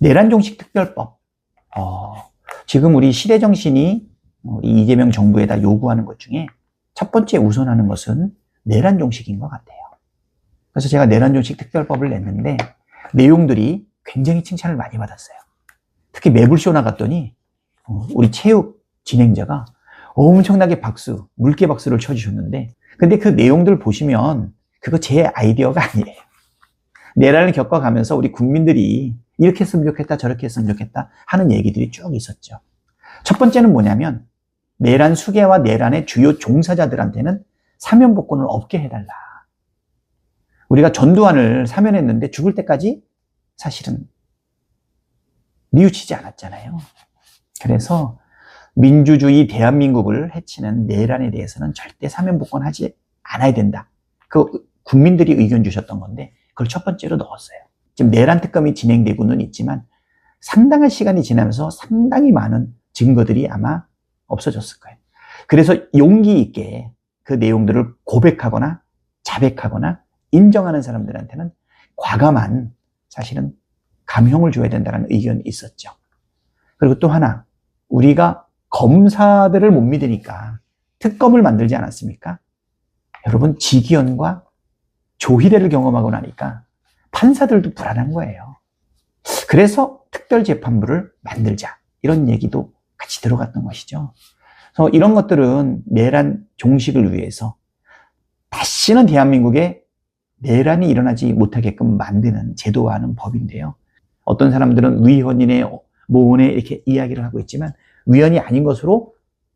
내란종식 특별법. 어, 지금 우리 시대 정신이 우리 이재명 정부에다 요구하는 것 중에 첫 번째 우선하는 것은 내란종식인 것 같아요. 그래서 제가 내란종식 특별법을 냈는데 내용들이 굉장히 칭찬을 많이 받았어요. 특히 매불쇼 나갔더니 어, 우리 체육 진행자가 엄청나게 박수, 물개 박수를 쳐주셨는데 근데 그 내용들 보시면 그거 제 아이디어가 아니에요. 내란을 겪어가면서 우리 국민들이 이렇게 했으면 좋겠다, 저렇게 했으면 좋겠다 하는 얘기들이 쭉 있었죠. 첫 번째는 뭐냐면 내란 수계와 내란의 주요 종사자들한테는 사면 복권을 없게 해달라. 우리가 전두환을 사면했는데 죽을 때까지 사실은 뉘우치지 않았잖아요. 그래서 민주주의 대한민국을 해치는 내란에 대해서는 절대 사면 복권하지 않아야 된다. 그 국민들이 의견 주셨던 건데 그걸 첫 번째로 넣었어요. 지금 내란 특검이 진행되고는 있지만 상당한 시간이 지나면서 상당히 많은 증거들이 아마 없어졌을 거예요. 그래서 용기 있게 그 내용들을 고백하거나 자백하거나 인정하는 사람들한테는 과감한 사실은 감형을 줘야 된다는 의견이 있었죠. 그리고 또 하나, 우리가 검사들을 못 믿으니까 특검을 만들지 않았습니까? 여러분, 지기현과 조희대를 경험하고 나니까 판사들도 불안한 거예요. 그래서 특별재판부를 만들자. 이런 얘기도 같이 들어갔던 것이죠. 그래서 이런 것들은 내란 종식을 위해서 다시는 대한민국에 내란이 일어나지 못하게끔 만드는 제도화하는 법인데요. 어떤 사람들은 위헌이네, 모헌에 이렇게 이야기를 하고 있지만 위헌이 아닌 것으로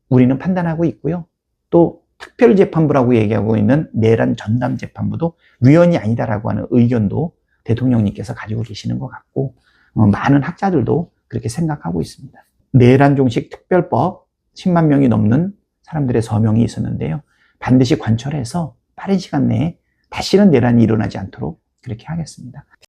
우리는 판단하고 있고요. 또 특별재판부라고 얘기하고 있는 내란 전담재판부도 위헌이 아니다라고 하는 의견도 대통령님께서 가지고 계시는 것 같고 어, 많은 학자들도 그렇게 생각하고 있습니다. 내란 종식 특별법 10만 명이 넘는 사람들의 서명이 있었는데요. 반드시 관철해서 빠른 시간 내에 다시는 내란이 일어나지 않도록 그렇게 하겠습니다.